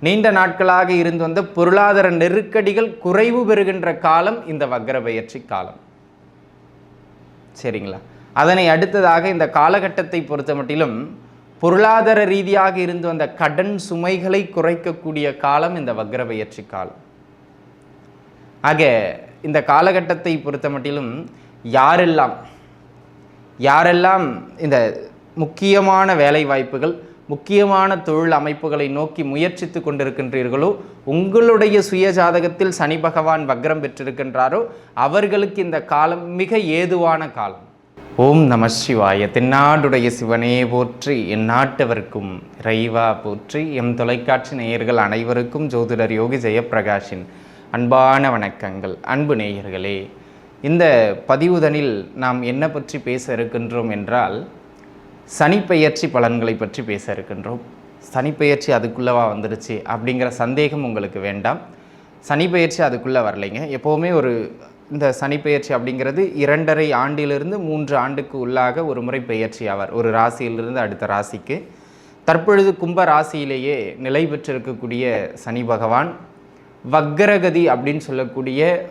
நீண்ட நாட்களாக இருந்து வந்த பொருளாதார நெருக்கடிகள் குறைவு பெறுகின்ற காலம் இந்த வக்ர பயிற்சி காலம். சரிங்களா? அதனை அடுத்ததாக இந்த காலகட்டத்தை பொறுத்த மட்டிலும் பொருளாதார ரீதியாக இருந்து வந்த கடன் சுமைகளை குறைக்கக்கூடிய காலம் இந்த வக்ர பயிற்சி காலம். ஆக இந்த காலகட்டத்தை பொறுத்த மட்டிலும் யாரெல்லாம் யாரெல்லாம் இந்த முக்கியமான வேலை வாய்ப்புகள் முக்கியமான தொழில் அமைப்புகளை நோக்கி முயற்சித்து கொண்டிருக்கின்றீர்களோ உங்களுடைய சுய ஜாதகத்தில் சனி பகவான் வக்ரம் பெற்றிருக்கின்றாரோ அவர்களுக்கு இந்த காலம் மிக ஏதுவான காலம். ஓம் நம சிவாய. தென்னாடுடைய சிவனே போற்றி என் நாட்டவர்க்கும் இறைவா போற்றி எம் தொலைக்காட்சி நேயர்கள் அனைவருக்கும் ஜோதிடர் யோகி ஜெயப்பிரகாஷின் அன்பான வணக்கங்கள். அன்பு நேயர்களே இந்த பதிவுதனில் நாம் என்ன பற்றி பேச இருக்கின்றோம் என்றால் சனிப்பெயர்ச்சி பலன்களை பற்றி பேச இருக்கின்றோம். சனிப்பெயர்ச்சி அதுக்குள்ளவா வந்துருச்சு அப்படிங்கிற சந்தேகம் உங்களுக்கு வேண்டாம். சனிப்பெயர்ச்சி அதுக்குள்ளே வரலைங்க. எப்போவுமே ஒரு இந்த சனிப்பெயர்ச்சி அப்படிங்கிறது இரண்டரை ஆண்டிலிருந்து மூன்று ஆண்டுக்கு உள்ளாக ஒரு முறை பெயர்ச்சி ஆவார் ஒரு ராசியிலிருந்து அடுத்த ராசிக்கு. தற்பொழுது கும்ப ராசியிலேயே நிலை பெற்றிருக்கக்கூடிய சனி பகவான். வக்ரகதி அப்படின்னு சொல்லக்கூடிய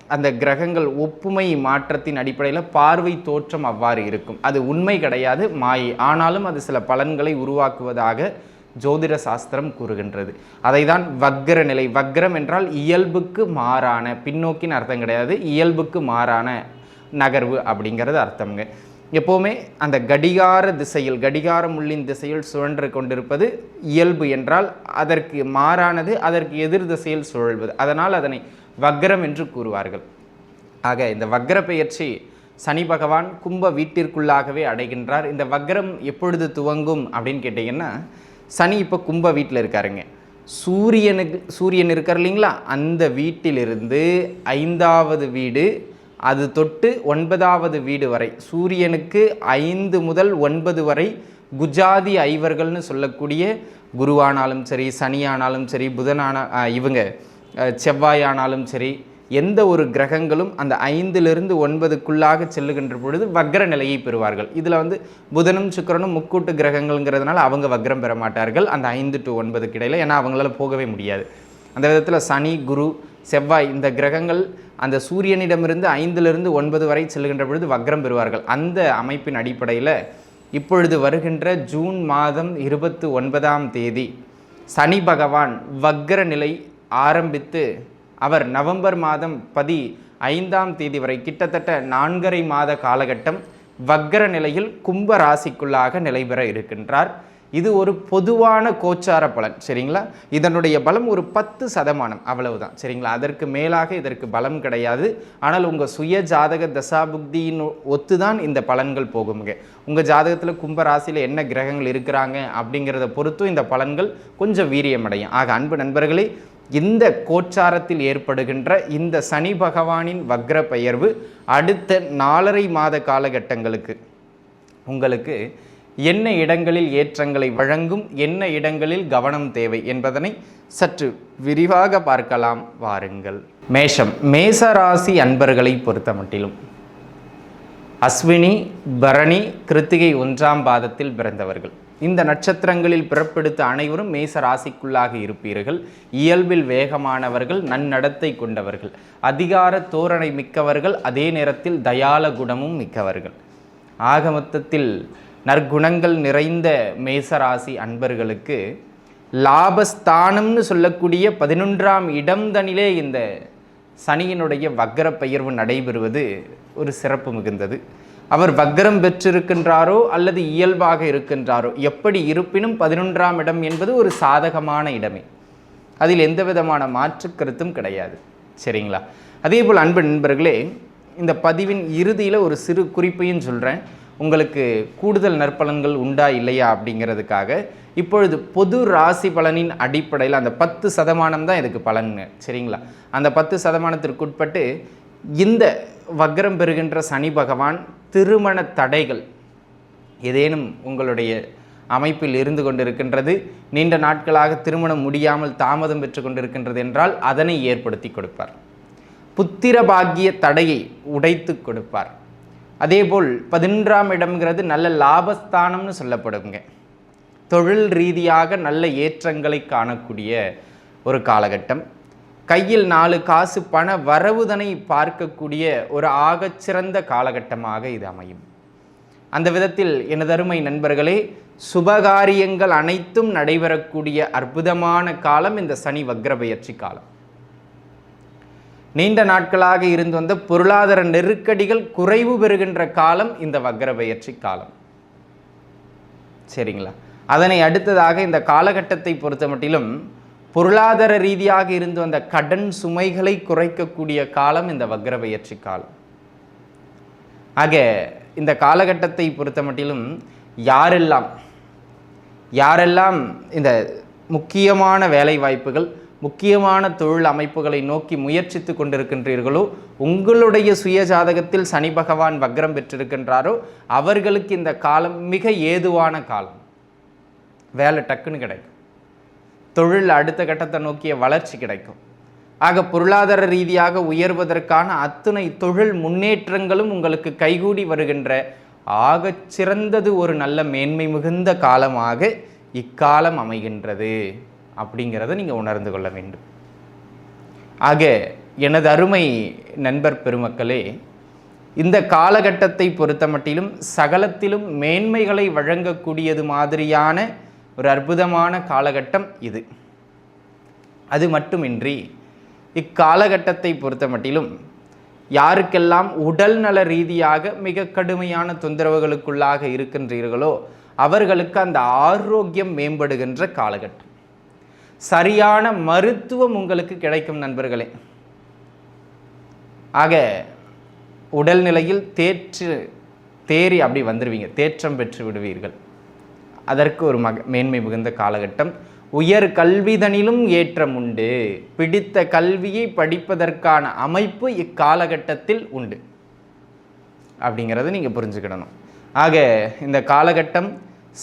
அந்த கிரகங்கள் ஒப்புமை மாற்றத்தின் அடிப்படையில் பார்வை தோற்றம் அவ்வாறு இருக்கும். அது உண்மை கிடையாது மாயை. ஆனாலும் அது சில பலன்களை உருவாக்குவதாக ஜோதிட சாஸ்திரம் கூறுகின்றது. அதை தான் வக்ர நிலை. வக்ரம் என்றால் இயல்புக்கு மாறான பின்னோக்கின் அர்த்தம் கிடையாது இயல்புக்கு மாறான நகர்வு அப்படிங்கிறது அர்த்தம்ங்க. எப்போவுமே அந்த கடிகார திசையில் கடிகார முள்ளின் திசையில் சுழன்று கொண்டிருப்பது இயல்பு என்றால் அதற்கு மாறானது அதற்கு எதிர் திசையில் சுழல்வது. அதனால் அதனை வக்ரம் என்று கூறுவார்கள். ஆக இந்த வக்ர பெயர்ச்சி சனி பகவான் கும்ப வீட்டிற்குள்ளாகவே அடைகின்றார். இந்த வக்ரம் எப்பொழுது துவங்கும் அப்படின்னு கேட்டிங்கன்னா சனி இப்போ கும்ப வீட்டில் இருக்காருங்க. சூரியனுக்கு சூரியன் இருக்கார் இல்லைங்களா? அந்த வீட்டிலிருந்து ஐந்தாவது வீடு அது தொட்டு ஒன்பதாவது வீடு வரை சூரியனுக்கு ஐந்து முதல் ஒன்பது வரை குஜாதி ஐவர்கள்னு சொல்லக்கூடிய குருவானாலும் சரி சனியானாலும் சரி புதனான இவங்க செவ்வாயானாலும் சரி எந்த ஒரு கிரகங்களும் அந்த ஐந்திலிருந்து ஒன்பதுக்குள்ளாக செல்லுகின்ற பொழுது வக்ர நிலையை பெறுவார்கள். இதில் வந்து புதனும் சுக்கரனும் முக்கூட்டு கிரகங்கள்ங்கிறதுனால அவங்க வக்ரம் பெற மாட்டார்கள். அந்த ஐந்து டு ஒன்பதுக்கு இடையில் ஏன்னா அவங்களால போகவே முடியாது. அந்த விதத்தில் சனி குரு செவ்வாய் இந்த கிரகங்கள் அந்த சூரியனிடமிருந்து ஐந்திலிருந்து ஒன்பது வரை செல்லுகின்ற பொழுது வக்ரம் பெறுவார்கள். அந்த அமைப்பின் அடிப்படையில் இப்பொழுது வருகின்ற ஜூன் மாதம் இருபத்து ஒன்பதாம் தேதி சனி பகவான் வக்ர நிலை ஆரம்பித்து அவர் நவம்பர் மாதம் பதி ஐந்தாம் தேதி வரை கிட்டத்தட்ட நான்கரை மாத காலகட்டம் வக்ர நிலையில் கும்ப ராசிக்குள்ளாக நிலை பெற இருக்கின்றார். இது ஒரு பொதுவான கோச்சார பலன் சரிங்களா? இதனுடைய பலம் ஒரு பத்து சதமானம் அவ்வளவுதான் சரிங்களா? அதற்கு மேலாக இதற்கு பலம் கிடையாது. ஆனால் உங்கள் சுய ஜாதக தசாபுக்தியின் ஒத்து தான் இந்த பலன்கள் போகுங்க. உங்கள் ஜாதகத்தில் கும்ப ராசியில் என்ன கிரகங்கள் இருக்கிறாங்க அப்படிங்கிறத பொறுத்தும் இந்த பலன்கள் கொஞ்சம் வீரியமடையும். ஆக அன்பு நண்பர்களே இந்த கோச்சாரத்தில் ஏற்படுகின்ற இந்த சனி பகவானின் வக்ர பெயர்வு அடுத்த நாலரை மாத காலகட்டங்களுக்கு உங்களுக்கு என்ன இடங்களில் ஏற்றங்களை வழங்கும் என்ன இடங்களில் கவனம் தேவை என்பதனை சற்று விரிவாக பார்க்கலாம் வாருங்கள். மேஷம். மேசராசி அன்பர்களை பொறுத்த மட்டிலும் அஸ்வினி பரணி கிருத்திகை ஒன்றாம் பாதத்தில் பிறந்தவர்கள். இந்த நட்சத்திரங்களில் பிறப்பெடுத்த அனைவரும் மேச ராசிக்குள்ளாக இருப்பீர்கள். இயல்பில் வேகமானவர்கள் நன்னடத்தை கொண்டவர்கள். அதிகார தோரணை மிக்கவர்கள் அதே நேரத்தில் தயால குணமும் மிக்கவர்கள். ஆக மொத்தத்தில் நற்குணங்கள் நிறைந்த மேசராசி அன்பர்களுக்கு லாபஸ்தானம்னு சொல்லக்கூடிய பதினொன்றாம் இடம்தனிலே இந்த சனியினுடைய வக்கர பெயர்வு நடைபெறுவது ஒரு சிறப்பு மிகுந்தது. அவர் வக்ரம் பெற்றிருக்கின்றாரோ அல்லது இயல்பாக இருக்கின்றாரோ? எப்படி இருப்பினும் பதினொன்றாம் இடம் என்பது ஒரு சாதகமான இடமே. அதில் எந்த விதமான மாற்று கருத்தும் கிடையாது. சரிங்களா? அதே போல் அன்பு நண்பர்களே இந்த பதிவின் இறுதியில் ஒரு சிறு குறிப்பையும் சொல்கிறேன் உங்களுக்கு கூடுதல் நற்பலன்கள் உண்டா இல்லையா அப்படிங்கிறதுக்காக இப்பொழுது பொது ராசி பலனின் அடிப்படையில் அந்த பத்து சதமானம் தான் இதுக்கு பலன் சரிங்களா? அந்த பத்து சதமானத்திற்கு உட்பட்டு இந்த வக்ரம் பெறுகின்ற சனி பகவான் திருமண தடைகள் ஏதேனும் உங்களுடைய அமைப்பில் இருந்து கொண்டிருக்கின்றது நீண்ட நாட்களாக திருமணம் முடியாமல் தாமதம் பெற்று கொண்டிருக்கின்றது என்றால் அதனை ஏற்படுத்தி கொடுப்பார். புத்திர பாக்கிய தடையை உடைத்து கொடுப்பார். அதேபோல் பதினொன்றாம் இடம்ங்கிறது நல்ல லாபஸ்தானம்னு சொல்லப்படுங்க. தொழில் ரீதியாக நல்ல ஏற்றங்களை காணக்கூடிய ஒரு காலகட்டம். கையில் நாலு காசு பண வரவுதனை பார்க்கக்கூடிய ஒரு ஆகச்சிறந்த காலகட்டமாக இது அமையும். அந்த விதத்தில் எனதருமை நண்பர்களே சுபகாரியங்கள் அனைத்தும் நடைபெறக்கூடிய அற்புதமான காலம் இந்த சனி வக்ர காலம். நீண்ட நாட்களாக இருந்து வந்த பொருளாதார நெருக்கடிகள் குறைவு பெறுகின்ற காலம் இந்த வக்ர காலம். சரிங்களா? அதனை அடுத்ததாக இந்த காலகட்டத்தை பொறுத்த மட்டிலும் பொருளாதார ரீதியாக இருந்து வந்த கடன் சுமைகளை குறைக்கக்கூடிய காலம் இந்த வக்ர காலம் ஆக இந்த காலகட்டத்தை பொறுத்த மட்டிலும் யாரெல்லாம் யாரெல்லாம் இந்த முக்கியமான வேலை வாய்ப்புகள் முக்கியமான தொழில் அமைப்புகளை நோக்கி முயற்சித்து கொண்டிருக்கின்றீர்களோ உங்களுடைய சுய ஜாதகத்தில் சனி பகவான் வக்ரம் பெற்றிருக்கின்றாரோ அவர்களுக்கு இந்த காலம் மிக ஏதுவான காலம். வேலை டக்குன்னு கிடைக்கும். தொழில் அடுத்த கட்டத்தை நோக்கிய வளர்ச்சி கிடைக்கும். ஆக பொருளாதார ரீதியாக உயர்வதற்கான அத்துணை தொழில் முன்னேற்றங்களும் உங்களுக்கு கைகூடி வருகின்ற ஆகச் சிறந்தது ஒரு நல்ல மேன்மை மிகுந்த காலமாக இக்காலம் அமைகின்றது அப்படிங்கிறத நீங்கள் உணர்ந்து கொள்ள வேண்டும். ஆக எனது அருமை நண்பர் பெருமக்களே இந்த காலகட்டத்தை பொறுத்த மட்டிலும் சகலத்திலும் மேன்மைகளை வழங்கக்கூடியது மாதிரியான ஒரு அற்புதமான காலகட்டம் இது. அது மட்டுமின்றி இக்காலகட்டத்தை பொறுத்த மட்டிலும் யாருக்கெல்லாம் உடல் நல ரீதியாக மிக கடுமையான தொந்தரவுகளுக்குள்ளாக இருக்கின்றீர்களோ அவர்களுக்கு அந்த ஆரோக்கியம் மேம்படுகின்ற காலகட்டம். சரியான மருத்துவம் உங்களுக்கு கிடைக்கும் நண்பர்களே. ஆக உடல்நிலையில் தேற்று தேறி அப்படி வந்துடுவீங்க தேற்றம் பெற்று விடுவீர்கள். அதற்கு ஒரு மக மேன்மை மிகுந்த காலகட்டம். உயர் கல்விதனிலும் ஏற்றம் உண்டு. பிடித்த கல்வியை படிப்பதற்கான அமைப்பு இக்காலகட்டத்தில் உண்டு. அப்படிங்கிறத நீங்கள் புரிஞ்சுக்கிடணும். ஆக இந்த காலகட்டம்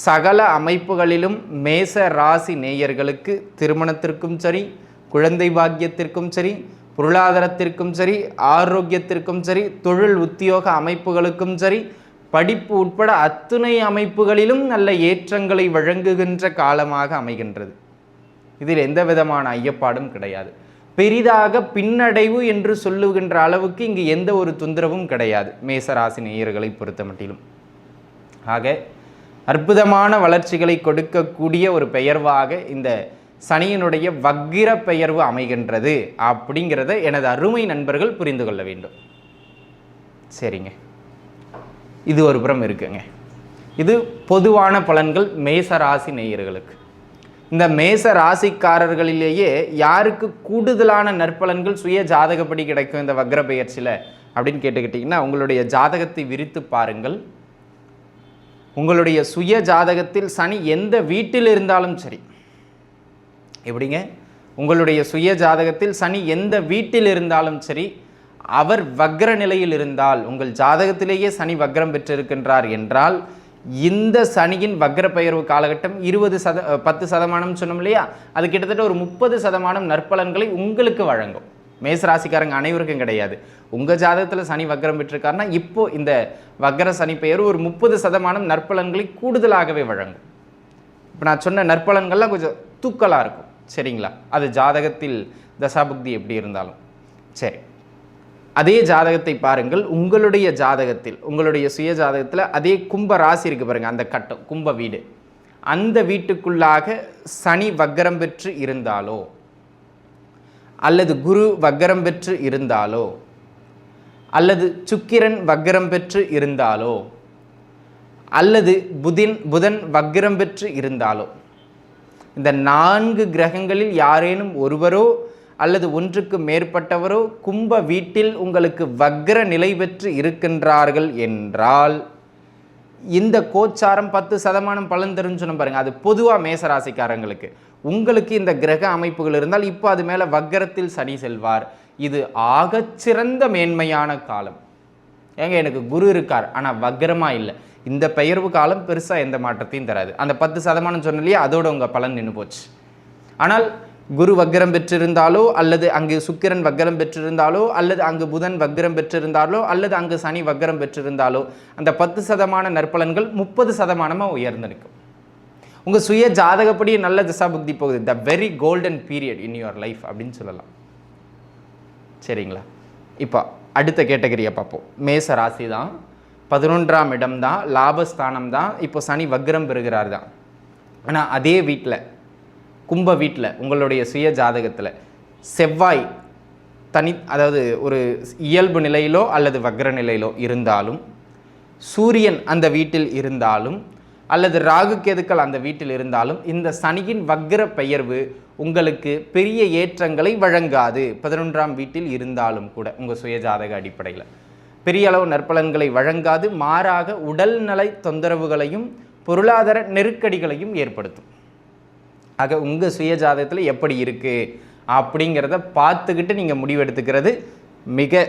சகல அமைப்புகளிலும் மேச ராசி நேயர்களுக்கு திருமணத்திற்கும் சரி குழந்தை பாக்கியத்திற்கும் சரி பொருளாதாரத்திற்கும் சரி ஆரோக்கியத்திற்கும் சரி தொழில் உத்தியோக அமைப்புகளுக்கும் சரி படிப்பு உட்பட அத்துணை அமைப்புகளிலும் நல்ல ஏற்றங்களை வழங்குகின்ற காலமாக அமைகின்றது. இதில் எந்த விதமான ஐயப்பாடும் கிடையாது. பெரிதாக பின்னடைவு என்று சொல்லுகின்ற அளவுக்கு இங்கு எந்த ஒரு தொந்தரவும் கிடையாது மேசராசி நேயர்களை பொறுத்த மட்டிலும். ஆக அற்புதமான வளர்ச்சிகளை கொடுக்கக்கூடிய ஒரு பெயர்வாக இந்த சனியினுடைய வக்கிர பெயர்வு அமைகின்றது அப்படிங்கிறத எனது அருமை நண்பர்கள் புரிந்து கொள்ள வேண்டும். சரிங்க. இது ஒரு புறம் இருக்குங்க. இது பொதுவான பலன்கள் மேச ராசி நேயர்களுக்கு. இந்த மேச ராசிக்காரர்களிலேயே யாருக்கு கூடுதலான நற்பலன்கள் சுய ஜாதகப்படி கிடைக்கும் இந்த வக்ர பெயர்ச்சியில் அப்படின்னு கேட்டுக்கிட்டிங்கன்னா உங்களுடைய ஜாதகத்தை விரித்து பாருங்கள். உங்களுடைய சுய ஜாதகத்தில் சனி எந்த வீட்டில் இருந்தாலும் சரி. எப்படிங்க? உங்களுடைய சுய ஜாதகத்தில் சனி எந்த வீட்டில் இருந்தாலும் சரி அவர் வக்ர நிலையில் இருந்தால் உங்கள் ஜாதகத்திலேயே சனி வக்ரம் பெற்றிருக்கின்றார் என்றால் இந்த சனியின் வக்ர பெயர்வு காலகட்டம் இருபது சத பத்து சதமானம் சொன்னோம் இல்லையா? அது கிட்டத்தட்ட ஒரு முப்பது சதமானம் நற்பலன்களை உங்களுக்கு வழங்கும். மேசராசிக்காரங்க அனைவருக்கும் கிடையாது. உங்கள் ஜாதகத்தில் சனி வக்ரம் பெற்றிருக்காருன்னா இப்போ இந்த வக்ர சனி பெயர் ஒரு முப்பது சதமானம் நற்பலன்களை கூடுதலாகவே வழங்கும். இப்போ நான் சொன்ன நற்பலன்கள்லாம் கொஞ்சம் தூக்கலாக இருக்கும். சரிங்களா? அது ஜாதகத்தில் தசாபுக்தி எப்படி இருந்தாலும். சரி. அதே ஜாதகத்தை பாருங்கள். உங்களுடைய ஜாதகத்தில் உங்களுடைய சுய ஜாதகத்தில் அதே கும்ப ராசி இருக்கு பாருங்க அந்த கட்டம் கும்ப வீடு. அந்த வீட்டுக்குள்ளாக சனி வக்கரம் பெற்று இருந்தாலோ அல்லது குரு வக்கரம் பெற்று இருந்தாலோ அல்லது சுக்கிரன் வக்கரம் பெற்று இருந்தாலோ அல்லது புதின் புதன் வக்கிரம் பெற்று இருந்தாலோ இந்த நான்கு கிரகங்களில் யாரேனும் ஒருவரோ அல்லது ஒன்றுக்கு மேற்பட்டவரோ கும்ப வீட்டில் உங்களுக்கு வக்ர நிலை பெற்று இருக்கின்றார்கள் என்றால் இந்த கோச்சாரம் பத்து சதமானம் பலன் தரும்னு சொன்ன பாருங்கள் அது பொதுவாக மேசராசிக்காரங்களுக்கு உங்களுக்கு இந்த கிரக அமைப்புகள் இருந்தால் இப்போ அது மேலே வக்கரத்தில் சனி செல்வார். இது ஆகச்சிறந்த மேன்மையான காலம். ஏங்க எனக்கு குரு இருக்கார் ஆனால் வக்ரமாக இல்லை. இந்த பெயர்வு காலம் பெருசாக எந்த மாற்றத்தையும் தராது. அந்த பத்து சதமானம் சொன்னலையே அதோட உங்கள் பலன் நின்று போச்சு. ஆனால் குரு வக்ரம் பெற்றிருந்தாலோ அல்லது அங்கு சுக்கிரன் வக்ரம் பெற்றிருந்தாலோ அல்லது அங்கு புதன் வக்ரம் பெற்றிருந்தாலோ அல்லது அங்கு சனி வக்ரம் பெற்றிருந்தாலோ அந்த பத்து சதமான நற்பலன்கள் முப்பது சதமானமாக உயர்ந்து நிற்கும். உங்கள் சுய ஜாதகப்படி நல்ல திசாபுக்தி போகுது. The very golden period in your life அப்படின்னு சொல்லலாம். சரிங்களா? இப்போ அடுத்த கேட்டகரியை பார்ப்போம். மேச ராசி தான் பதினொன்றாம் இடம் தான் லாபஸ்தானம் தான் இப்போ சனி வக்ரம் பெறுகிறார் தான் ஆனால் அதே வீட்டில் கும்ப வீட்டில் உங்களுடைய சுய ஜாதகத்தில் செவ்வாய் தனி அதாவது ஒரு இயல்பு நிலையிலோ அல்லது வக்ர நிலையிலோ இருந்தாலும் சூரியன் அந்த வீட்டில் இருந்தாலும் அல்லது ராகு கேதுக்கள் அந்த வீட்டில் இருந்தாலும் இந்த சனியின் வக்ர பெயர்வு உங்களுக்கு பெரிய ஏற்றங்களை வழங்காது. பதினொன்றாம் வீட்டில் இருந்தாலும் கூட உங்கள் சுய ஜாதக அடிப்படையில். பெரிய அளவு நற்பலன்களை வழங்காது மாறாக உடல்நலை தொந்தரவுகளையும் பொருளாதார நெருக்கடிகளையும் ஏற்படுத்தும். ஆக உங்கள் சுய ஜாதகத்தில் எப்படி இருக்குது அப்படிங்கிறத பார்த்துக்கிட்டு நீங்கள் முடிவெடுத்துக்கிறது மிக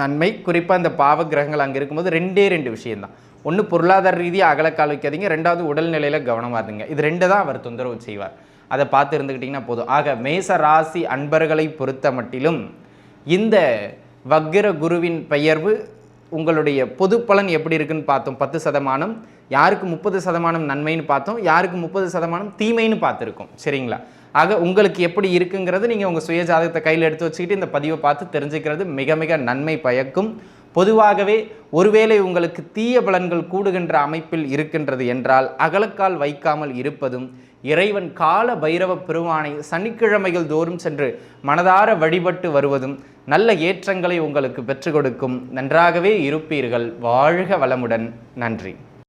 நன்மை. குறிப்பாக அந்த பாவ கிரகங்கள் அங்கே இருக்கும்போது ரெண்டே ரெண்டு விஷயம்தான். ஒன்று பொருளாதார ரீதியாக அகலக்கால் வைக்காதீங்க. ரெண்டாவது உடல்நிலையில் கவனமாக இருந்துங்க. இது ரெண்டு தான் அவர் தொந்தரவு செய்வார். அதை பார்த்து இருந்துக்கிட்டிங்கன்னா போதும். ஆக மேச ராசி அன்பர்களை பொறுத்த மட்டிலும் இந்த வக்கிர குருவின் பெயர்வு உங்களுடைய பொது பலன் எப்படி இருக்குன்னு பார்த்தோம். பத்து சதமானம். யாருக்கு முப்பது சதமானம் நன்மைன்னு பார்த்தோம். யாருக்கு முப்பது சதமானம் தீமைன்னு பார்த்துருக்கோம். சரிங்களா? ஆக உங்களுக்கு எப்படி இருக்குங்கிறது நீங்கள் உங்கள் சுய ஜாதகத்தை கையில் எடுத்து வச்சுக்கிட்டு இந்த பதிவை பார்த்து தெரிஞ்சுக்கிறது மிக மிக நன்மை பயக்கும். பொதுவாகவே ஒருவேளை உங்களுக்கு தீய பலன்கள் கூடுகின்ற அமைப்பில் இருக்கின்றது என்றால் அகலக்கால் வைக்காமல் இருப்பதும் இறைவன் கால பைரவ பெருமானை சனிக்கிழமைகள் தோறும் சென்று மனதார வழிபட்டு வருவதும் நல்ல ஏற்றங்களை உங்களுக்கு பெற்றுக் கொடுக்கும். நன்றாகவே இருப்பீர்கள். வாழ்க வளமுடன். நன்றி.